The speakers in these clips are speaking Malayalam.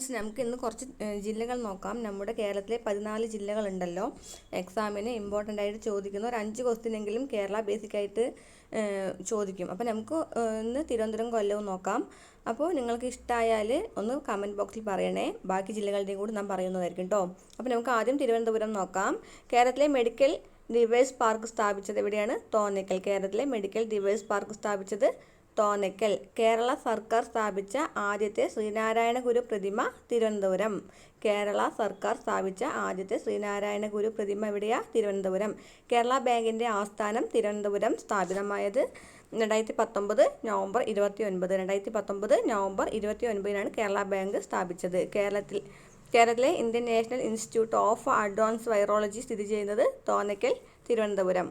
നമുക്ക് ഇന്ന് കുറച്ച് ജില്ലകൾ നോക്കാം. നമ്മുടെ കേരളത്തിലെ പതിനാല് ജില്ലകളുണ്ടല്ലോ. എക്സാമിന് ഇമ്പോർട്ടന്റ് ആയിട്ട് ചോദിക്കുന്ന. ഒരു അഞ്ച് ക്വസ്റ്റിനെങ്കിലും കേരള ബേസിക് ആയിട്ട് ചോദിക്കും. അപ്പോൾ നമുക്ക് ഇന്ന് തിരുവനന്തപുരം കൊല്ലവും നോക്കാം. അപ്പോൾ നിങ്ങൾക്ക് ഇഷ്ടമായാൽ ഒന്ന് കമന്റ് ബോക്സിൽ പറയണേ. ബാക്കി ജില്ലകളുടെയും കൂടി ഞാൻ പറയുന്നതായിരിക്കും കേട്ടോ അപ്പോൾ നമുക്ക് ആദ്യം തിരുവനന്തപുരം നോക്കാം. കേരളത്തിലെ മെഡിക്കൽ ഡിവൈസ് പാർക്ക് സ്ഥാപിച്ചത് എവിടെയാണ്? തോന്നേക്കൽ. കേരളത്തിലെ മെഡിക്കൽ ഡിവൈസ് പാർക്ക് സ്ഥാപിച്ചത് തോന്നയ്ക്കൽ കേരള സർക്കാർ സ്ഥാപിച്ച ആദ്യത്തെ ശ്രീനാരായണ ഗുരു പ്രതിമ തിരുവനന്തപുരം. കേരള സർക്കാർ സ്ഥാപിച്ച ആദ്യത്തെ ശ്രീനാരായണ ഗുരു പ്രതിമ എവിടെയാ? തിരുവനന്തപുരം. കേരള ബാങ്കിന്റെ ആസ്ഥാനം തിരുവനന്തപുരം സ്ഥാപിതമായത് രണ്ടായിരത്തി പത്തൊമ്പത് നവംബർ ഇരുപത്തി ഒൻപത് രണ്ടായിരത്തി പത്തൊമ്പത് നവംബർ ഇരുപത്തി ഒൻപതിനാണ് കേരള ബാങ്ക് സ്ഥാപിച്ചത്. കേരളത്തിൽ കേരളത്തിലെ Indian national institute of advance virology സ്ഥിതി ചെയ്യുന്നത് തോന്നയ്ക്കൽ തിരുവനന്തപുരം.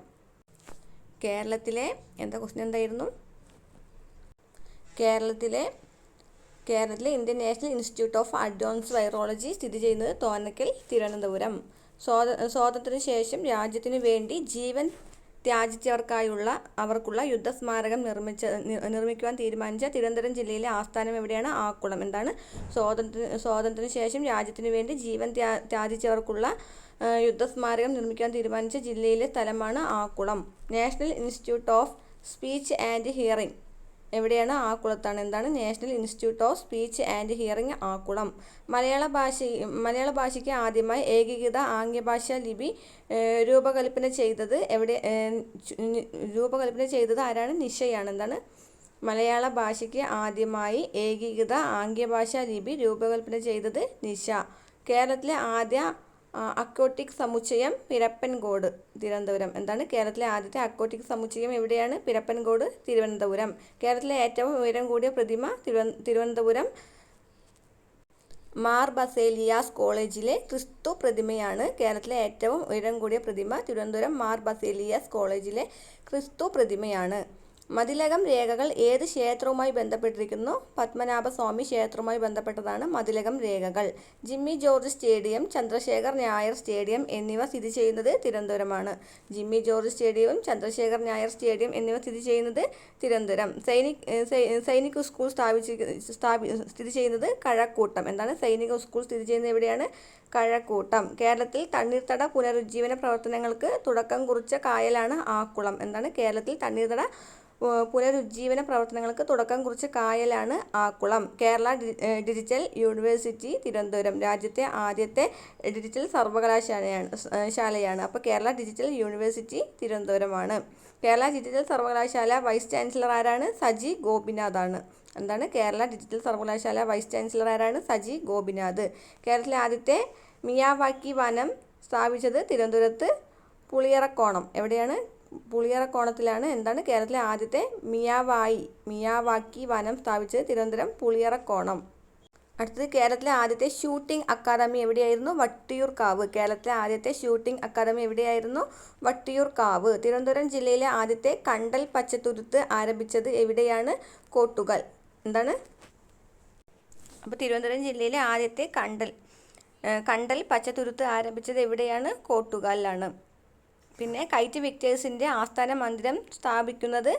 കേരളത്തിലെ എന്താ ക്വസ്റ്റ്യൻ എന്തായിരുന്നു? കേരളത്തിലെ കേരളത്തിലെ Indian national institute of advance virology സ്ഥിതി ചെയ്യുന്നത് തോന്നക്കൽ തിരുവനന്തപുരം. സ്വാത സ്വാതന്ത്ര്യത്തിന് ശേഷം രാജ്യത്തിനു വേണ്ടി ജീവൻ ത്യാജിച്ചവർക്കായുള്ള അവർക്കുള്ള യുദ്ധസ്മാരകം നിർമ്മിച്ച നിർമ്മിക്കുവാൻ തീരുമാനിച്ച തിരുവനന്തപുരം ജില്ലയിലെ ആസ്ഥാനം എവിടെയാണ്? ആക്കുളം. എന്താണ്? സ്വാതന്ത്ര്യ സ്വാതന്ത്ര്യത്തിന് ശേഷം രാജ്യത്തിനു വേണ്ടി ജീവൻ ത്യാ ത്യാജിച്ചവർക്കുള്ള യുദ്ധസ്മാരകം നിർമ്മിക്കാൻ തീരുമാനിച്ച ജില്ലയിലെ സ്ഥലമാണ് Akkulam. National institute of speech and hearing എവിടെയാണ് ആക്കുളത്താണ്? എന്താണ്? National institute of speech and hearing Akkulam. മലയാള ഭാഷ മലയാള ഭാഷയ്ക്ക് ആദ്യമായി ഏകീകൃത ആംഗ്യഭാഷാ ലിപി രൂപകൽപ്പന ചെയ്തത് എവിടെ രൂപകൽപ്പന ചെയ്തത് ആരാണ്? നിശയാണ് എന്താണ്? മലയാള ഭാഷയ്ക്ക് ആദ്യമായി ഏകീകൃത ആംഗ്യഭാഷാ ലിപി രൂപകൽപ്പന ചെയ്തത് നിശ കേരളത്തിലെ ആദ്യ അക്വോട്ടിക് സമുച്ചയം പിരപ്പൻകോട് തിരുവനന്തപുരം. എന്താണ് കേരളത്തിലെ ആദ്യത്തെ അക്വോട്ടിക് സമുച്ചയം എവിടെയാണ്? പിരപ്പൻകോട് തിരുവനന്തപുരം. കേരളത്തിലെ ഏറ്റവും ഉയരം കൂടിയ പ്രതിമ തിരുവനന്തപുരം മാർ ബസേലിയാസ് കോളേജിലെ ക്രിസ്തു പ്രതിമയാണ്. കേരളത്തിലെ ഏറ്റവും ഉയരം കൂടിയ പ്രതിമ തിരുവനന്തപുരം മാർ ബസേലിയാസ് കോളേജിലെ ക്രിസ്തു പ്രതിമയാണ്. മതിലകം രേഖകൾ ഏത് ക്ഷേത്രവുമായി ബന്ധപ്പെട്ടിരിക്കുന്നു? പത്മനാഭസ്വാമി ക്ഷേത്രവുമായി ബന്ധപ്പെട്ടതാണ് മതിലകം രേഖകൾ. ജിമ്മി ജോർജ് സ്റ്റേഡിയം ചന്ദ്രശേഖർ നായർ സ്റ്റേഡിയം എന്നിവ സ്ഥിതി ചെയ്യുന്നത് തിരുവനന്തപുരമാണ്. ജിമ്മി ജോർജ് സ്റ്റേഡിയവും ചന്ദ്രശേഖർ നായർ സ്റ്റേഡിയം എന്നിവ സ്ഥിതി ചെയ്യുന്നത് തിരുവനന്തപുരം. സൈനിക് സൈനിക് സ്കൂൾ സ്ഥാപിച്ചിരിക്കുന്ന സ്ഥാപി സ്ഥിതി ചെയ്യുന്നത് കഴക്കൂട്ടം. എന്താണ് സൈനിക സ്കൂൾ സ്ഥിതി ചെയ്യുന്നത് എവിടെയാണ്? കഴക്കൂട്ടം. കേരളത്തിൽ തണ്ണീർത്തട പുനരുജ്ജീവന പ്രവർത്തനങ്ങൾക്ക് തുടക്കം കുറിച്ച കായലാണ് ആക്കുളം. എന്താണ്? കേരളത്തിൽ തണ്ണീർത്തട പുനരുജ്ജീവന പ്രവർത്തനങ്ങൾക്ക് തുടക്കം കുറിച്ച കായലാണ് Akkulam. Kerala digital university Thiruvananthapuram. രാജ്യത്തെ ആദ്യത്തെ ഡിജിറ്റൽ സർവകലാശാലയാണ് ശാലയാണ്. അപ്പോൾ കേരള ഡിജിറ്റൽ യൂണിവേഴ്സിറ്റി തിരുവനന്തപുരമാണ്. കേരള ഡിജിറ്റൽ സർവകലാശാല വൈസ് ചാൻസലർ ആരാണ്? സജി ഗോപിനാഥാണ്. എന്താണ്? കേരള ഡിജിറ്റൽ സർവകലാശാല വൈസ് ചാൻസലർ ആരാണ്? സജി ഗോപിനാഥ്. കേരളത്തിലെ ആദ്യത്തെ മിയാവാക്കി വനം സ്ഥാപിച്ചത് തിരുവനന്തപുരത്ത് പുളിയറക്കോണം. എവിടെയാണ്? പുളിയറക്കോണത്തിലാണ് എന്താണ് കേരളത്തിലെ ആദ്യത്തെ മിയാവായി മിയാവാക്കി വനം സ്ഥാപിച്ചത് തിരുവനന്തപുരം പുളിയറ കോണം അടുത്തത് കേരളത്തിലെ ആദ്യത്തെ ഷൂട്ടിംഗ് അക്കാദമി എവിടെയായിരുന്നു? വട്ടിയൂർക്കാവ്. കേരളത്തിലെ ആദ്യത്തെ ഷൂട്ടിംഗ് അക്കാദമി എവിടെയായിരുന്നു? വട്ടിയൂർക്കാവ്. തിരുവനന്തപുരം ജില്ലയിലെ ആദ്യത്തെ കണ്ടൽ പച്ചത്തുരുത്ത് ആരംഭിച്ചത് എവിടെയാണ്? കോട്ടുകൽ. എന്താണ്? അപ്പോൾ തിരുവനന്തപുരം ജില്ലയിലെ ആദ്യത്തെ കണ്ടൽ കണ്ടൽ പച്ചത്തുരുത്ത് ആരംഭിച്ചത് എവിടെയാണ്? കോട്ടുകാലിലാണ്. പിന്നെ കൈറ്റ് വിക്ടേഴ്സിന്റെ ആസ്ഥാന മന്ദിരം സ്ഥാപിക്കുന്നത്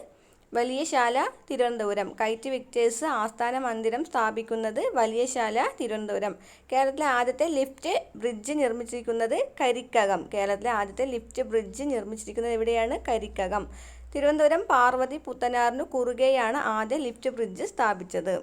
വലിയശാല തിരുവനന്തപുരം. കൈറ്റ് വിക്ടേഴ്സ് ആസ്ഥാന മന്ദിരം സ്ഥാപിക്കുന്നത് വലിയശാല തിരുവനന്തപുരം. കേരളത്തിലെ ആദ്യത്തെ ലിഫ്റ്റ് ബ്രിഡ്ജ് നിർമ്മിച്ചിരിക്കുന്നത് കരിക്കകം. കേരളത്തിലെ ആദ്യത്തെ ലിഫ്റ്റ് ബ്രിഡ്ജ് നിർമ്മിച്ചിരിക്കുന്നത് എവിടെയാണ്? കരിക്കകം. തിരുവനന്തപുരം പാർവതി പുത്തനാറിനു കുറുകെയാണ് ആദ്യ ലിഫ്റ്റ് ബ്രിഡ്ജ് സ്ഥാപിച്ചത്.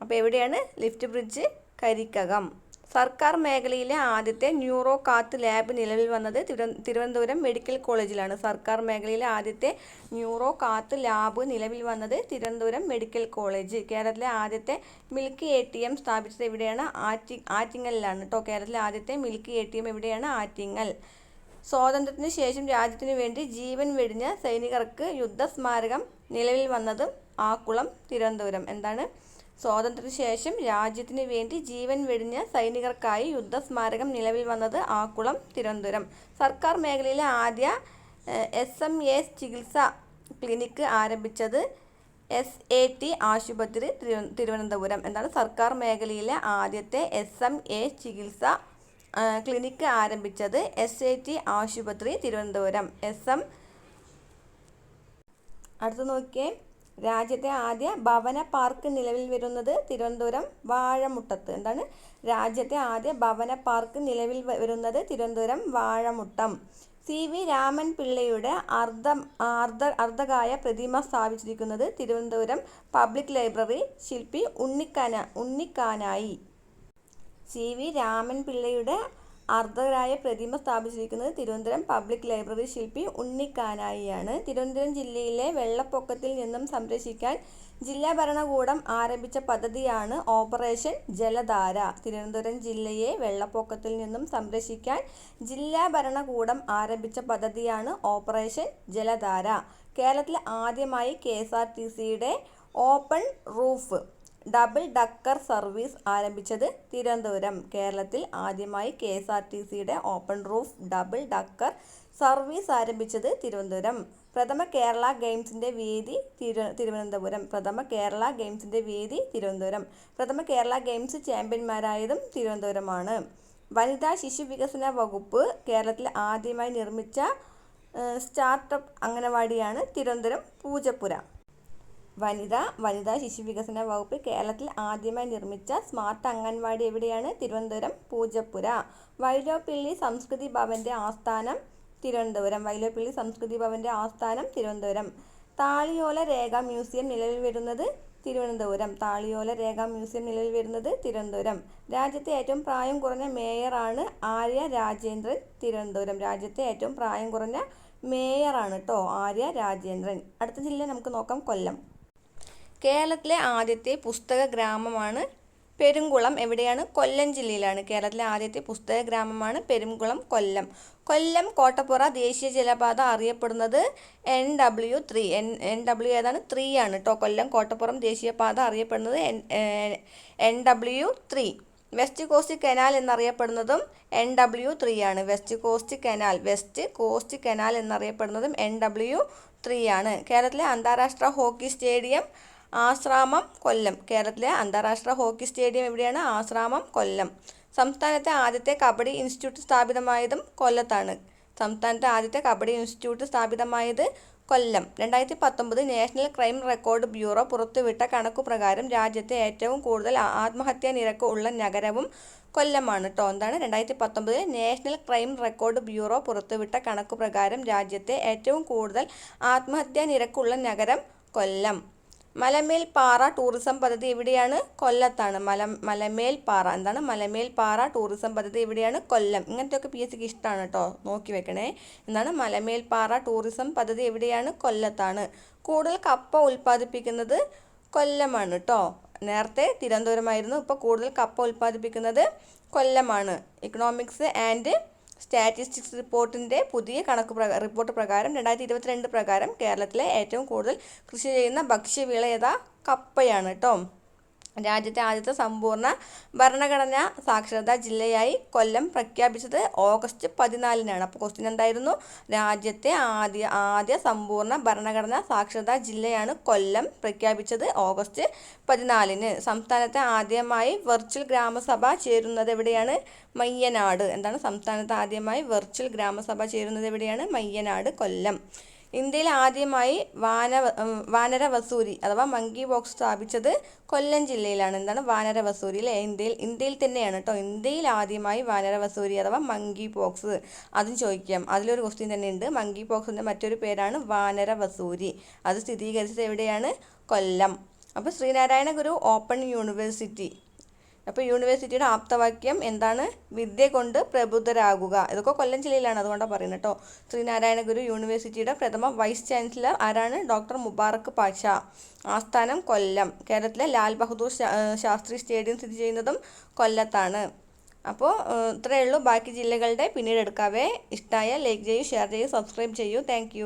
അപ്പോൾ എവിടെയാണ് ലിഫ്റ്റ് ബ്രിഡ്ജ്? കരിക്കകം. സർക്കാർ മേഖലയിലെ ആദ്യത്തെ ന്യൂറോ കാത്ത് ലാബ് നിലവിൽ വന്നത് തിരുവനന്തപുരം മെഡിക്കൽ കോളേജിലാണ്. സർക്കാർ മേഖലയിലെ ആദ്യത്തെ ന്യൂറോ കാത്ത് ലാബ് നിലവിൽ വന്നത് തിരുവനന്തപുരം മെഡിക്കൽ കോളേജ്. കേരളത്തിലെ ആദ്യത്തെ മിൽക്ക് എ ടി എം സ്ഥാപിച്ചത് എവിടെയാണ്? ആറ്റി ആറ്റിങ്ങലിലാണ് കേട്ടോ കേരളത്തിലെ ആദ്യത്തെ മിൽക്ക് എ ടി എം എവിടെയാണ്? ആറ്റിങ്ങൽ. സ്വാതന്ത്ര്യത്തിന് ശേഷം രാജ്യത്തിനു വേണ്ടി ജീവൻ വെടിഞ്ഞ സൈനികർക്ക് യുദ്ധസ്മാരകം നിലവിൽ വന്നതും ആക്കുളം തിരുവനന്തപുരം. എന്താണ്? സ്വാതന്ത്ര്യത്തിന് ശേഷം രാജ്യത്തിന് വേണ്ടി ജീവൻ വെടിഞ്ഞ സൈനികർക്കായി യുദ്ധസ്മാരകം നിലവിൽ വന്നത് ആക്കുളം തിരുവനന്തപുരം. സർക്കാർ മേഖലയിലെ ആദ്യ എസ് എം എ ചികിത്സ ക്ലിനിക്ക് ആരംഭിച്ചത് എസ് എ ടി ആശുപത്രി തിരു തിരുവനന്തപുരം. എന്താണ് സർക്കാർ മേഖലയിലെ ആദ്യത്തെ എസ് എം എ ചികിത്സ ക്ലിനിക്ക് ആരംഭിച്ചത് എസ് എ ടി ആശുപത്രി തിരുവനന്തപുരം. എസ് എം അടുത്ത് നോക്കിയേ. രാജ്യത്തെ ആദ്യ ഭവന പാർക്ക് നിലവിൽ വരുന്നത് തിരുവനന്തപുരം വാഴമുട്ടത്ത്. എന്താണ്? രാജ്യത്തെ ആദ്യ ഭവന പാർക്ക് നിലവിൽ വരുന്നത് തിരുവനന്തപുരം വാഴമുട്ടം. സി വി രാമൻ പിള്ളയുടെ അർദ്ധ അർദ്ധ അർദ്ധകായ പ്രതിമ സ്ഥാപിച്ചിരിക്കുന്നത് തിരുവനന്തപുരം പബ്ലിക് ലൈബ്രറി ശില്പി ഉണ്ണിക്കാന ഉണ്ണിക്കാനായി. സി വി രാമൻ പിള്ളയുടെ അർദ്ധരായ പ്രതിമ സ്ഥാപിച്ചിരിക്കുന്നത് തിരുവനന്തപുരം പബ്ലിക് ലൈബ്രറി ശില്പി ഉണ്ണിക്കാനായിയാണ്. തിരുവനന്തപുരം ജില്ലയിലെ വെള്ളപ്പൊക്കത്തിൽ നിന്നും സംരക്ഷിക്കാൻ ജില്ലാ ഭരണകൂടം ആരംഭിച്ച പദ്ധതിയാണ് ഓപ്പറേഷൻ ജലധാര. തിരുവനന്തപുരം ജില്ലയെ വെള്ളപ്പൊക്കത്തിൽ നിന്നും സംരക്ഷിക്കാൻ ജില്ലാ ഭരണകൂടം ആരംഭിച്ച പദ്ധതിയാണ് ഓപ്പറേഷൻ ജലധാര. കേരളത്തിൽ ആദ്യമായി കെ എസ് ആർ ടി സിയുടെ open roof double decker service ആരംഭിച്ചത് തിരുവനന്തപുരം. കേരളത്തിൽ ആദ്യമായി കെ എസ് ആർ ടി സിയുടെ open roof double decker service ആരംഭിച്ചത് തിരുവനന്തപുരം. പ്രഥമ കേരള ഗെയിംസിന്റെ വേദി തിരു തിരുവനന്തപുരം. പ്രഥമ കേരള ഗെയിംസിന്റെ വേദി തിരുവനന്തപുരം. പ്രഥമ കേരള ഗെയിംസ് ചാമ്പ്യന്മാരായതും തിരുവനന്തപുരമാണ്. വനിതാ ശിശു വികസന വകുപ്പ് കേരളത്തിൽ ആദ്യമായി നിർമ്മിച്ച സ്റ്റാർട്ടപ്പ് അംഗനവാടിയാണ് തിരുവനന്തപുരം പൂജപ്പുര. വനിത വനിതാ ശിശു വികസന വകുപ്പ് കേരളത്തിൽ ആദ്യമായി നിർമ്മിച്ച സ്മാർട്ട് അംഗൻവാടി എവിടെയാണ്? തിരുവനന്തപുരം പൂജപ്പുര. വൈലോപ്പിള്ളി സംസ്കൃതി ഭവന്റെ ആസ്ഥാനം തിരുവനന്തപുരം. വൈലോപ്പിള്ളി സംസ്കൃതി ഭവന്റെ ആസ്ഥാനം തിരുവനന്തപുരം. താളിയോല രേഖ മ്യൂസിയം നിലവിൽ വരുന്നത് തിരുവനന്തപുരം. താളിയോല രേഖ മ്യൂസിയം നിലവിൽ വരുന്നത് തിരുവനന്തപുരം. രാജ്യത്തെ ഏറ്റവും പ്രായം കുറഞ്ഞ മേയറാണ് ആര്യ രാജേന്ദ്രൻ തിരുവനന്തപുരം. രാജ്യത്തെ ഏറ്റവും പ്രായം കുറഞ്ഞ മേയറാണ് കേട്ടോ ആര്യ രാജേന്ദ്രൻ. അടുത്ത ജില്ല നമുക്ക് നോക്കാം. കൊല്ലം. കേരളത്തിലെ ആദ്യത്തെ പുസ്തക ഗ്രാമമാണ് പെരുംകുളം. എവിടെയാണ്? കൊല്ലം ജില്ലയിലാണ്. കേരളത്തിലെ ആദ്യത്തെ പുസ്തക ഗ്രാമമാണ് പെരുംകുളം കൊല്ലം. കൊല്ലം കോട്ടപ്പുറ ദേശീയ ജലപാത അറിയപ്പെടുന്നത് N W three N N W ഏതാണ്? ത്രീ ആണ് കേട്ടോ കൊല്ലം കോട്ടപ്പുറം ദേശീയപാത അറിയപ്പെടുന്നത് N N W three west coast canal എന്നറിയപ്പെടുന്നതും N W three ആണ്. West coast canal west coast canal എന്നറിയപ്പെടുന്നതും N W three ആണ്. കേരളത്തിലെ അന്താരാഷ്ട്ര ഹോക്കി സ്റ്റേഡിയം ആശ്രാമം കൊല്ലം. കേരളത്തിലെ അന്താരാഷ്ട്ര ഹോക്കി സ്റ്റേഡിയം എവിടെയാണ് ആശ്രാമം കൊല്ലം. സംസ്ഥാനത്തെ ആദ്യത്തെ കബഡി ഇൻസ്റ്റിറ്റ്യൂട്ട് സ്ഥാപിതമായതും കൊല്ലത്താണ്. സംസ്ഥാനത്തെ ആദ്യത്തെ കബഡി ഇൻസ്റ്റിറ്റ്യൂട്ട് സ്ഥാപിതമായത് കൊല്ലം. രണ്ടായിരത്തി പത്തൊമ്പത് നാഷണൽ ക്രൈം റെക്കോർഡ് ബ്യൂറോ പുറത്തുവിട്ട കണക്കു പ്രകാരം രാജ്യത്തെ ഏറ്റവും കൂടുതൽ ആത്മഹത്യാ നിരക്ക് ഉള്ള നഗരവും കൊല്ലമാണ് കേട്ടോ എന്താണ്? രണ്ടായിരത്തി പത്തൊമ്പതിൽ നാഷണൽ ക്രൈം റെക്കോർഡ് ബ്യൂറോ പുറത്തുവിട്ട കണക്കു പ്രകാരം രാജ്യത്തെ ഏറ്റവും കൂടുതൽ ആത്മഹത്യാ നിരക്കുള്ള നഗരം കൊല്ലം. മലമേൽ പാറ ടൂറിസം പദ്ധതി എവിടെയാണ്? കൊല്ലത്താണ്. മല മലമേൽ പാറ. എന്താണ്? മലമേൽ പാറ ടൂറിസം പദ്ധതി എവിടെയാണ്? കൊല്ലം. ഇങ്ങനത്തെയൊക്കെ പി എസ് സിക്ക് ഇഷ്ടമാണ് കേട്ടോ നോക്കി വെക്കണേ. എന്താണ്? മലമേൽ പാറ ടൂറിസം പദ്ധതി എവിടെയാണ്? കൊല്ലത്താണ്. കൂടുതൽ കപ്പ ഉൽപ്പാദിപ്പിക്കുന്നത് കൊല്ലമാണ് കേട്ടോ നേരത്തെ തിരുവനന്തപുരമായിരുന്നു. ഇപ്പോൾ കൂടുതൽ കപ്പ ഉൽപ്പാദിപ്പിക്കുന്നത് കൊല്ലമാണ്. ഇക്കണോമിക്സ് ആൻഡ് സ്റ്റാറ്റിസ്റ്റിക്സ് റിപ്പോർട്ടിന്റെ പുതിയ കണക്ക് റിപ്പോർട്ട് പ്രകാരം രണ്ടായിരത്തി ഇരുപത്തിരണ്ട് പ്രകാരം കേരളത്തിലെ ഏറ്റവും കൂടുതൽ കൃഷി ചെയ്യുന്ന ഭക്ഷ്യവിള ഏതാ? കപ്പയാണ് കേട്ടോ രാജ്യത്തെ ആദ്യത്തെ സമ്പൂർണ ഭരണഘടനാ സാക്ഷരതാ ജില്ലയായി കൊല്ലം പ്രഖ്യാപിച്ചത് ഓഗസ്റ്റ് പതിനാലിനാണ്. അപ്പോൾ ക്വസ്റ്റ്യൻ എന്തായിരുന്നു? രാജ്യത്തെ ആദ്യ ആദ്യ സമ്പൂർണ ഭരണഘടനാ സാക്ഷരതാ ജില്ലയാണ് കൊല്ലം പ്രഖ്യാപിച്ചത് ഓഗസ്റ്റ് പതിനാലിന്. സംസ്ഥാനത്തെ ആദ്യമായി വെർച്വൽ ഗ്രാമസഭ ചേരുന്നത് എവിടെയാണ്? മയ്യനാട്. എന്താണ് സംസ്ഥാനത്ത് ആദ്യമായി വെർച്വൽ ഗ്രാമസഭ ചേരുന്നത് എവിടെയാണ്? മയ്യനാട് കൊല്ലം. ഇന്ത്യയിൽ ആദ്യമായി വാന വാനര വസൂരി അഥവാ മങ്കി ബോക്സ് സ്ഥാപിച്ചത് കൊല്ലം ജില്ലയിലാണ്. എന്താണ് വാനര വസൂരി അല്ലേ? ഇന്ത്യയിൽ ഇന്ത്യയിൽ തന്നെയാണ് കേട്ടോ ഇന്ത്യയിൽ ആദ്യമായി വാനര വസൂരി അഥവാ മങ്കി ബോക്സ് അതും ചോദിക്കാം. അതിലൊരു ക്വസ്റ്റ്യൻ തന്നെ ഉണ്ട്. മങ്കി ബോക്സിന്റെ മറ്റൊരു പേരാണ് വാനര വസൂരി അത് സ്ഥിരീകരിച്ചത് എവിടെയാണ്? കൊല്ലം. അപ്പോൾ ശ്രീനാരായണ ഗുരു ഓപ്പൺ യൂണിവേഴ്സിറ്റി അപ്പോൾ യൂണിവേഴ്സിറ്റിയുടെ ആപ്തവാക്യം എന്താണ്? വിദ്യ കൊണ്ട് പ്രബുദ്ധരാകുക. ഇതൊക്കെ കൊല്ലം ജില്ലയിലാണ് അതുകൊണ്ടാണ് പറയുന്നത് കേട്ടോ ശ്രീനാരായണ ഗുരു യൂണിവേഴ്സിറ്റിയുടെ പ്രഥമ വൈസ് ചാൻസലർ ആരാണ്? ഡോക്ടർ മുബാറക്ക് പാഷ. ആസ്ഥാനം കൊല്ലം. കേരളത്തിലെ ലാൽ ബഹദൂർ ശാസ്ത്രി സ്റ്റേഡിയം സ്ഥിതി ചെയ്യുന്നതും കൊല്ലത്താണ്. അപ്പോൾ ഇത്രയേ ഉള്ളൂ. ബാക്കി ജില്ലകളുടെ പിന്നീട് എടുക്കാവേ. ഇഷ്ടമായ ലൈക്ക് ചെയ്യൂ ഷെയർ ചെയ്യൂ സബ്സ്ക്രൈബ് ചെയ്യൂ. താങ്ക്